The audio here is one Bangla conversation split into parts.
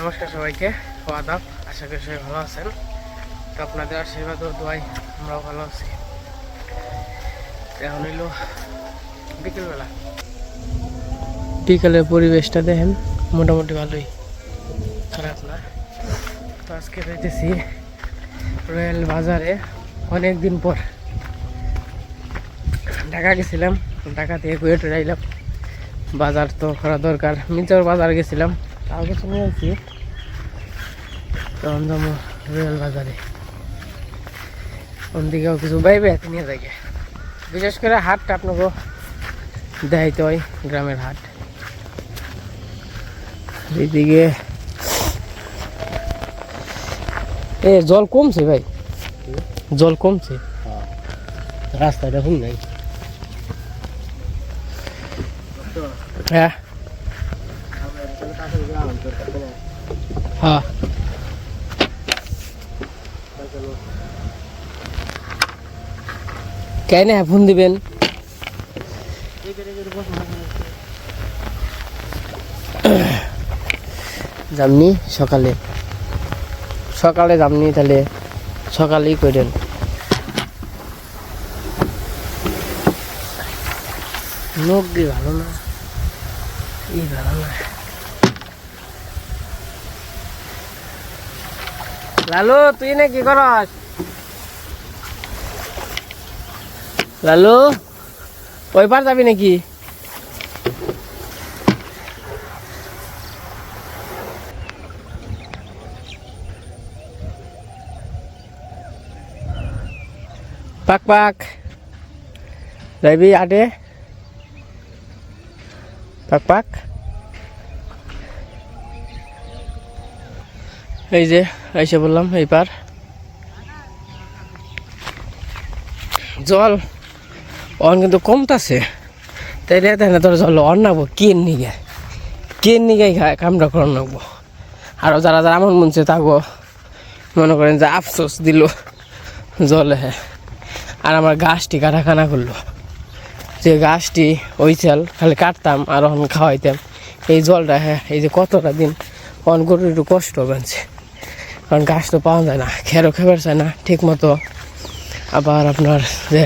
নমস্কার সবাইকে আদাব। আশা করি সবাই ভালো আছেন। তো আপনাদের আশীর্বাদ ও দোয়াই আমরাও ভালো আছি। এখন হইল বিকেলবেলা। বিকেলের পরিবেশটা দেখেন, মোটামুটি ভালোই। খারাপ না। তো আজকে যাইতেছি রয়্যাল বাজারে অনেক দিন পর। ঢাকা গেছিলাম, ঢাকা থেকে কুয়েটে যাইলাম। বাজার তো করা দরকার। মির্জার বাজার গেছিলাম। নিয়ে আসছি তখন যাব রয়্যাল বাজারে। ওদিকেও কিছু বাইবে নিয়ে যাই বিশেষ করে হাটটা আপনাকে দেখাইতে হয় গ্রামের হাট। এইদিকে এ জল কমছে ভাই? জল কমছে? রাস্তাটা হুম নাই। হ্যাঁ? হ্যাঁ। কেন ফোন দিবেন? যামনি সকালে। সকালে যামনি তাহলে সকালেই করেন দিয়ে ভালো না? ই ভালো না। লালু তুই না কি করস লালু ওই পার যাবি নাকি পাক পাক যাবি আটে পাক পাক এই যে এসে বললাম, এই পার। জল, অন কিন্তু কমতাছে। তাই রে, তাই না, তোর জল অন নাবো কেন নিগে? কেন নিগে খায় কামটা করার নাকবো? আরও যারা যারা আমার মনছে তাগো, মনে করেন যে আফসোস দিল জলে। হ্যাঁ আর আমার গাছটি কাটাখানা করল। যে গাছটি ওই চাল খালি কাটতাম আর ওখানে খাওয়াইতাম। এই জলটা হ্যাঁ এই যে কতটা দিন অন গরুর একটু কষ্ট বানছে কারণ গাছ তো পাওয়া যায় না খেরও খেবার চায় না, ঠিক মতো। আবার আপনার যে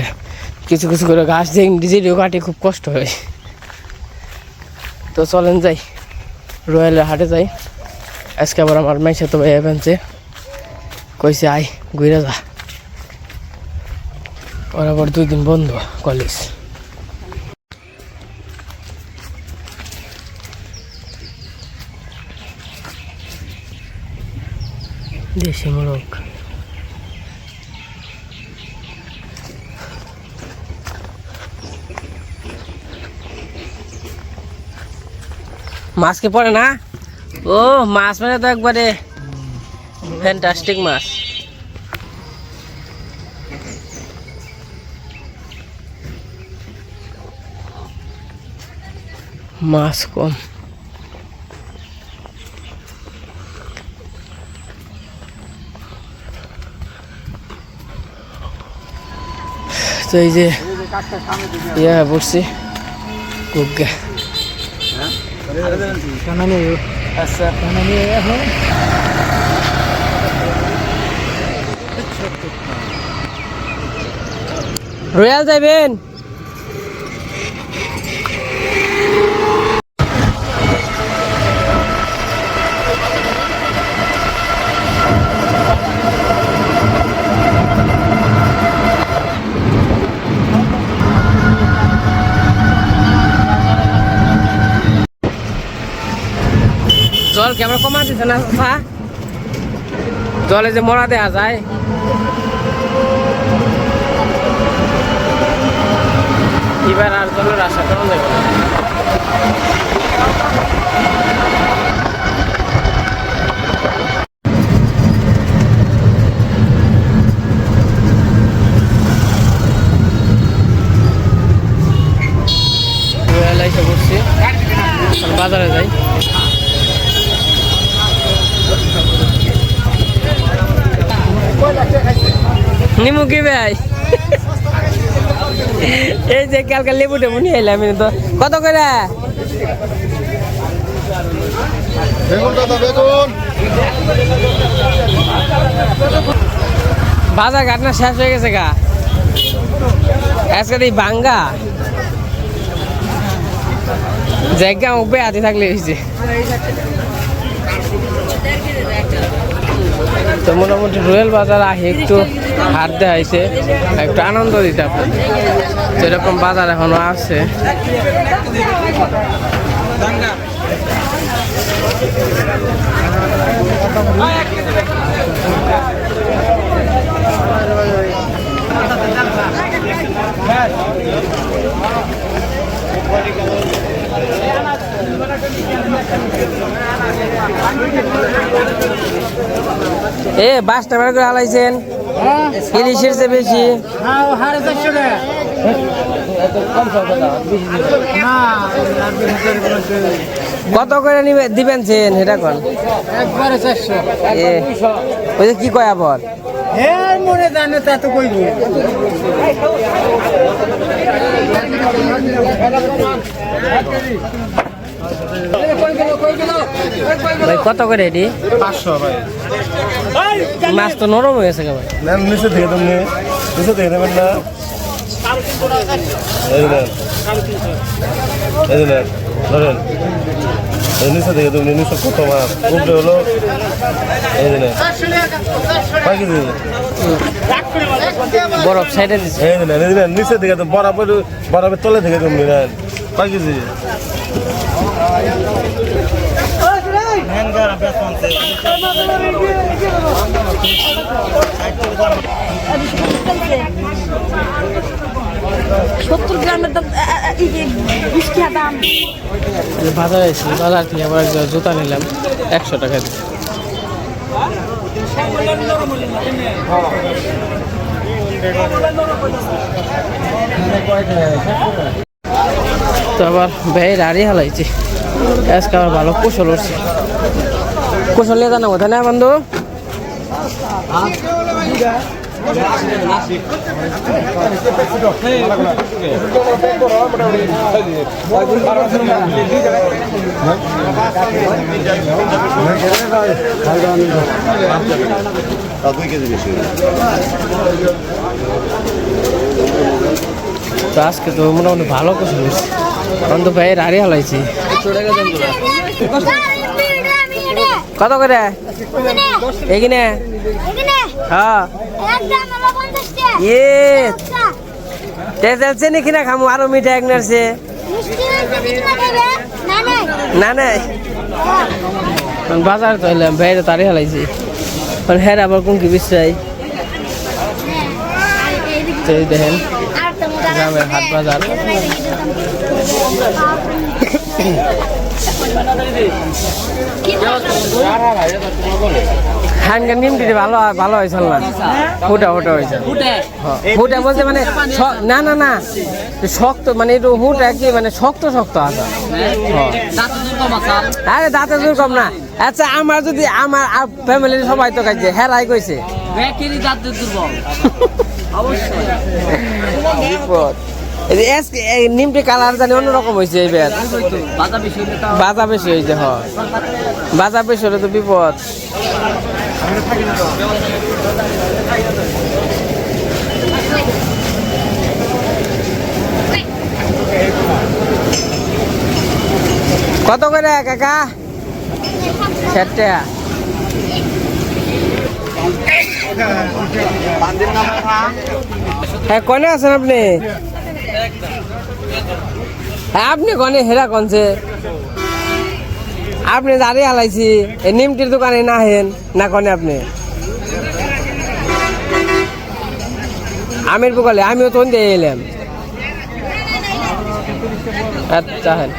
কিছু কিছু করে গাছ যে ডিজিটিও কাটি, খুব কষ্ট হয়। তো চলেন যাই রয়্যালের হাটে যাই। আজকে আবার আমার মাইসে তো ভাই এভেন্সে কইছে আই ঘুরে যা। ওর আবার দুই দিন বন্ধ কলেজ দেশি মোরগ। মাছ কি পড়ে না? ও, মাছ মানে তো একবারে ফ্যান্টাস্টিক মাছ। মাছ কম। তো এই যে ইয়া পড়ছি গুগা আচ্ছা রয়্যাল যাইবেন? জল কি ক্যামেরা কমা দিছে না জলে যে মরা দেয়া যায়। এবার আর জলের আশা করা যাবে বাজারে যাই। নিমু কি ভাই। এই যে কালকে লেবু টেবু নিয়ে এলাম তো। কত করে? বাজার ঘাট না শেষ হয়ে গেছে গা। আজকে এই বাঙ্গা। জায়গা উপরে হাতে থাকলে হয়েছে। তো মোটামুটি রয়েল বাজার আহে একটু হাত দেখাইছে, একটু আনন্দ দিতে আপনাদের। যেরকম বাজার এখনও আছে। এ, বাস টাবার করে হালাইছেন। ইলিশের চেয়ে বেশি। কত করে নিবে, দিবেন চেন? এটা কোন? কি কয় আবার? মনে জানে তা তো কইব ভাই কত করে এটি? পাঁচশো ভাই। মাছ তো নরম হয়ে গেছে ভাই। নেন নিচে থেকে তুমি নিচে থেকে নেবেন না। ধরেন। এই নিচে থেকে তুমি নিচে কত মাছ? উপরে হলো এই নেন কয় কেজি? বরফ সাইডে দিচ্ছে এই নেন নিচে থেকে তো বরাবর বরাবর তলে থেকে তুমি নেন। সত্তর গ্রামের দাম আ, আ, এই যে বিশ টাকা দাম। যে বাজারে এসেছি বাজার থেকে আবার জুতা নিলাম একশো টাকা দিয়ে। তো আবার ভাই রাড়ি হালাইছি। আজকে আবার ভালো কুশল উঠছে। কুশল নিয়ে জানা কথা না বন্ধু? তো আজকে তো মোটামুটি ভালো কুশল উঠছে। বন্ধু ভাই রাড়ি হালাইছি কত করে? এখানে হ্যাঁ। ইয়ে তেল চেনি কিনা খামু? আরও মিঠা এক নারছে না নাই বাজার তো এলাম বাইরে তারি হালাইছি মানে হ্যাঁ আবার কোন কি বিশ্রাই তো দেখেন গ্রামের হাট বাজার। ভালো ভালো হয়েছিল না ফুটা ফুটা হয়েছে। হ্যাঁ, ফুটা বলতে মানে না না না। শক্ত মানে একটু হুটা মানে শক্ত শক্ত আছে। হ্যাঁ। আরে দাঁতে জোর কম না। আচ্ছা আমার যদি আমার ফ্যামিলির সবাই তো কাজে হেরাই কইছে। বিপদ। নিমটি কালার জানি অন্যরকম হয়েছে এই ব্যাট বাজা বেশি হয়েছে হ। বাজা বেশি হলে তো বিপদ। কত করে কাকা? ষাট টাকা। হ্যাঁ কনে আছেন আপনি? আপনি কনে হেরা কনছে আপনি দাঁড়িয়ে হালাইছি এই নিমটির দোকানে না হেন, না কনে আপনি। আমির বকলে, আমিও তো দিয়ে এলাম। আচ্ছা হেন।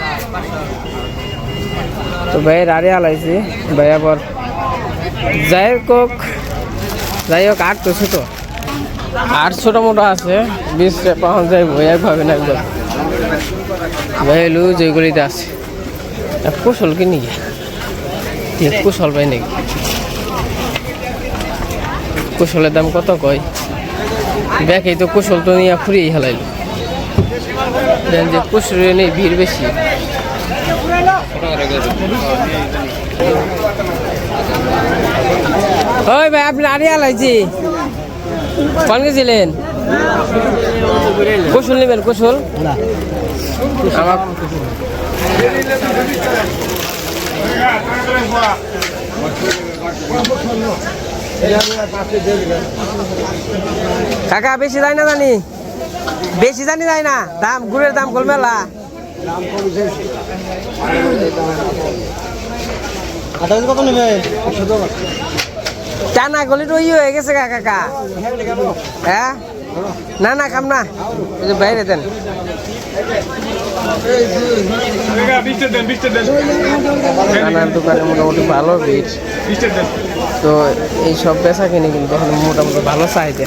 তো ভাই দাঁড়িয়ে হালাইছি ভাই আবার যাই হোক যাই হোক আট তো। ছোট আর ছোট মোটো আছে, বিশ পাউন্ড যাইব একভাবে না একদম ভাইলু যেগুলিতে আছে। কুশল কি নাকি কুশল পাই নাকি? কুশলের দাম কত কয়? ব্যাকে তো কুশল তো নিয়ে ফুরিয়ে হেলাইল। যে কুশল নেই ভিড় বেশি। ওই ভাই, আপনি আরিয়া লাইছি কোন গেছিলেন? কুশল নেবেন কুশল আমার কাকা বেশি যায় না জানি? বেশি জানি যায় না? দাম গুড়ের দাম কল মেলা। কত নেবে? চানা গলি তো ইয়ে হয়ে গেছে কাকা হ্যাঁ না না খাম না ওই যে বাইরে দেন দোকানে মোটামুটি ভালো তো এই সব বেচা কিনে কিন্তু এখন মোটামুটি ভালো চাহিদা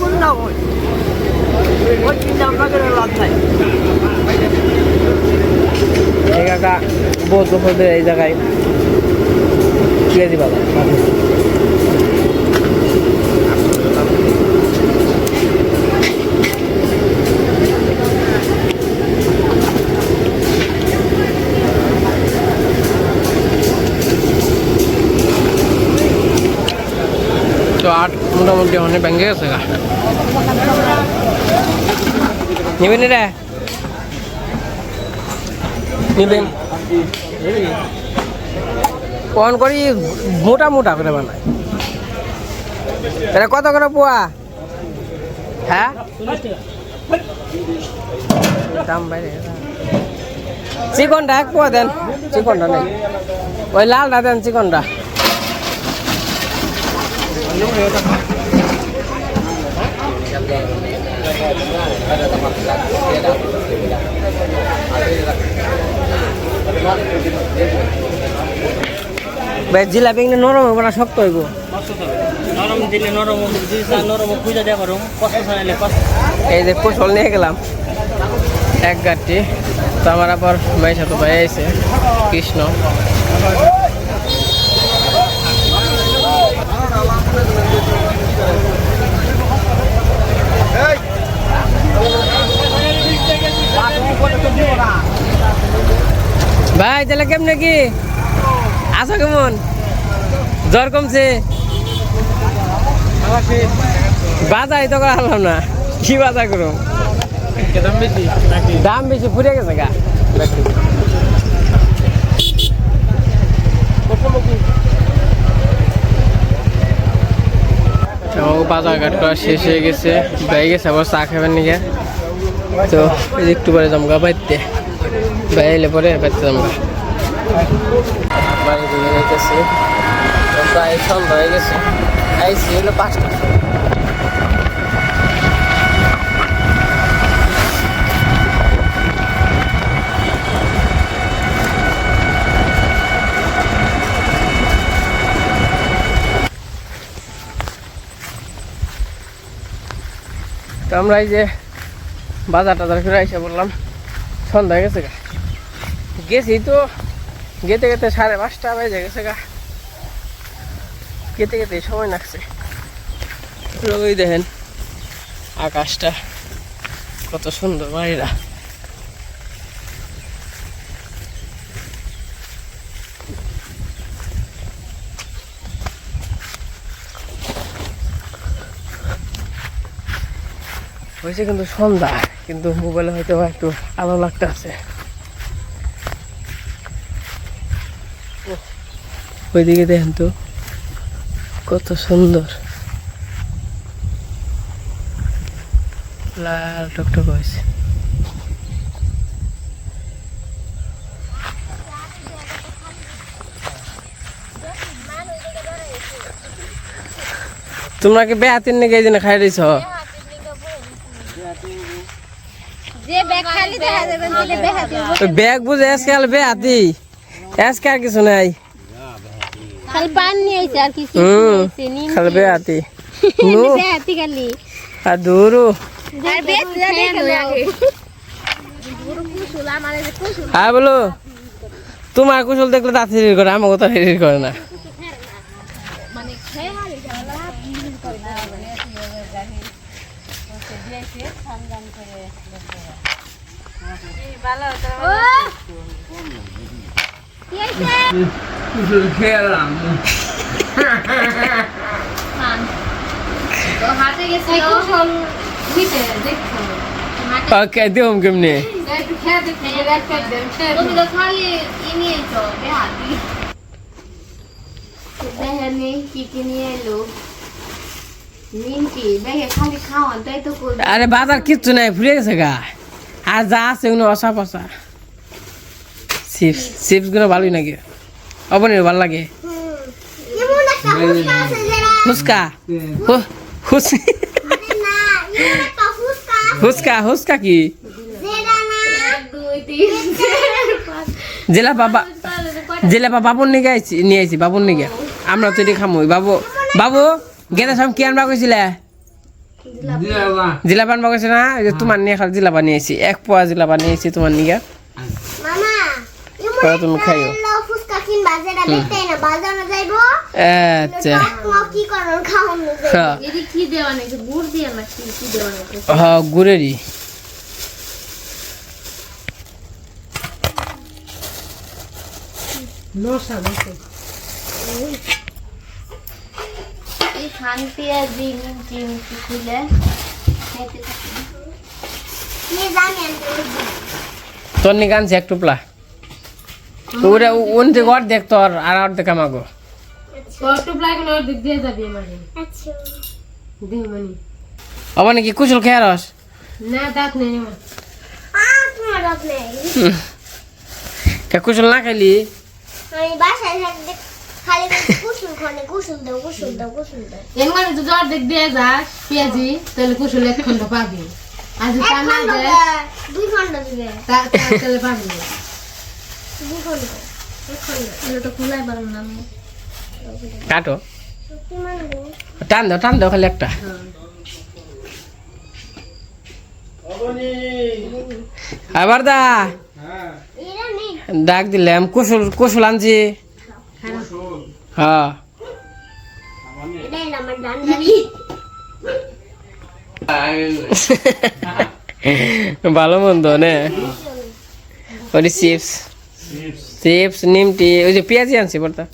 কোন লাভ হয় ওই চিন্তা আপনাদের লাভ নাই। এই জায়গায়। পেঁয়াজি তো আট মোটামুটি অনেক ব্যাঙ্গে গেছে গা। নেবেন রে? নেবেন কন করি, মোটা মোটা করে বানায় এটা কত করে পোয়া? হ্যাঁ? দাম বাইরে। চিকনটা এক পোয়া দেন। চিকনটা নেই। ওই লালটা দেন চিকনটা। ভাই জিলাপি নরম হবে না, শক্ত হইব? নরম দিলে নরম নরম খুঁজে দেওয়া কষ্ট কষ্ট এই যে কুশল নিয়ে গেলাম। এক গাড়ি তো আমার আবার মায়ের সাথে ভাই আইছে, কৃষ্ণ। ভাই, তাহলে কেমনে কি? আছো কেমন? জ্বর কমছে? বাজাই তো করা হলাম না। কি বাজা করো দাম বেশি ফুরে গেছে গা। বাজার ঘাট করা শেষ হয়ে গেছে। বাইরে গেছে, আবার চা খাবেন নাকি? তো এই যে একটু পরে জমগা বাইতে বাইরে পরে বাইতে জমগা বাড়ি থেকে যাইতেছি। প্রায় সন্ধ্যা হয়ে গেছে। আইসি হলো পাঁচটা। তো আমরা এই যে বাজার টাজার করে এসে বললাম, সন্ধ্যা হয়ে গেছে গা। গেছি তো, গেতে গেতে সাড়ে পাঁচটা বেজে গেছে গা। গেতে গেতে সময় লাগছে। ওই দেখেন, আকাশটা কত সুন্দর বাড়িরা হয়েছে কিন্তু সন্ধ্যা। কিন্তু মোবাইলে হয়তো একটু আলো লাগতে আছে। ওইদিকে দেখেন তো, কত সুন্দর। লাল টকটক হয়েছে। তোমরা কি বেহাতির নাকি এই জন্য খাই দিছ যে ব্যাগ বুঝে আজকাল বেহাতি আজকে আর কিছু নাই। খালি বেহাতি আর বলো। তোমার কুশল দেখলে তা হিরির করে আমাকে তো করে না মানে খেয়াল কুশল খেলাম হাতে গেছে কুসুল দিতে দেখো ওকে দিম কেমনি তুমি তো খালি ই নিয়েছো বেহাতি দেখেনি কি কি নিয়ে এলো নিমকি দেখে খালি খাওয়ান তাই তো করবে আরে বাজার কিচ্ছু নাই ফুরে গেছে গা আর যা আছে ওগুলো অসা পসা চিপস চিপসগুলো ভালোই নাকি? অবনির ভালো লাগে। ফুচকা? ফুচকা ফুচকা কি? পাঁচ জেলা বাবা জেলা বা বাবুর নিগে আইছি নিয়ে আইছি বাবুর নিগে আমরা তো খামো। বাবু বাবু গেলে সব কি আনবা কইছিলে জিলাপা। আনবা কইছে না? এই যে তোমার নিয়ে খালি জিলাপা নিয়ে আইছি। এক পোয়া জিলাপা নিয়ে আইছি তোমার মামা পরে তুমি খাইও কিনবা যেটা দেখতে না না হ্যাঁ শান্তি আর দিন চিন খুলে? খাইতে থাকি নিগে আনছি এক টুপলা। ওটা উনতে ঘর দেখ তোর আর অর্ধেক আমাগো। আচ্ছা। আবার নাকি কুশল খেয়ে রস আ তোমার রাত নেই। কুশল না খাইলি? আমি বাসায় থাকতে কুসুল কুসুল কুসুল কুসুল এমন যদি অর্ধেক দিয়ে যাস পেঁয়াজি তাহলে কুশল এক খন্ড পাবি। দে, দুই খন্ড দিবে। তাহলে পাবি। দুই খন্ড কাটো। কি মানবো টান দাও টান দাও খালি একটা। আবার দা। ডাক দিলাম কুশল কুশল আনছি। হ্যাঁ। ভালো মন্দ নে। ওই চিপস। চিপস নিমটি ওই যে পেঁয়াজি আনছি বর্তা।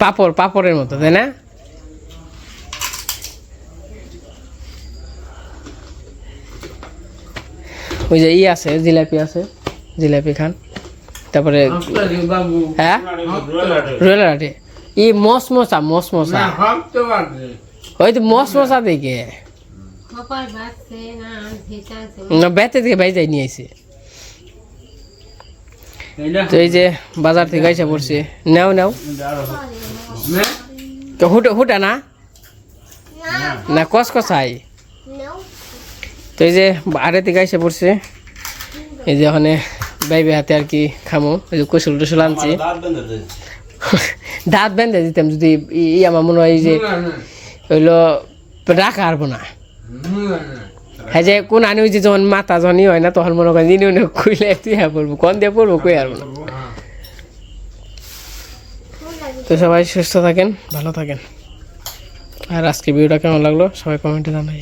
পাপড় পাপড়ের মতো তাই না? ওই যে ই আছে জিলাপি আছে জিলাপি খান। তারপরে হ্যাঁ? রোলার আটে ই মস মশা মস মশা ওই তো মস মশা দেখে না বেতে থেকে বাই যাই নিয়ে আইছে। তো এই যে বাজার থেকে আইসা পড়ছে। নাও নাও। তো হুটা হুটা না? না। কস কসাই নাও। তো এই যে থেকে আইসা পড়ছে। এই যে ওখানে বাইবে হাতে আর কি খামো। এই যে কুশল টুসুল আনছি। দাঁত বেঁধে দিতাম যদি ই- আমার মনে হয় যে হইল রাখা পারব না। হ্যাঁ যে কোন আনি যে যখন মাথা যখন ই হয় না তখন মনে করেন ইনি উনি খুইলে তুই হ্যাঁ পড়ব কোন দিয়ে পড়ব কই আর না। তো সবাই সুস্থ থাকেন ভালো থাকেন। আর আজকে ভিডিওটা কেমন লাগল? সবাই কমেন্টে জানাই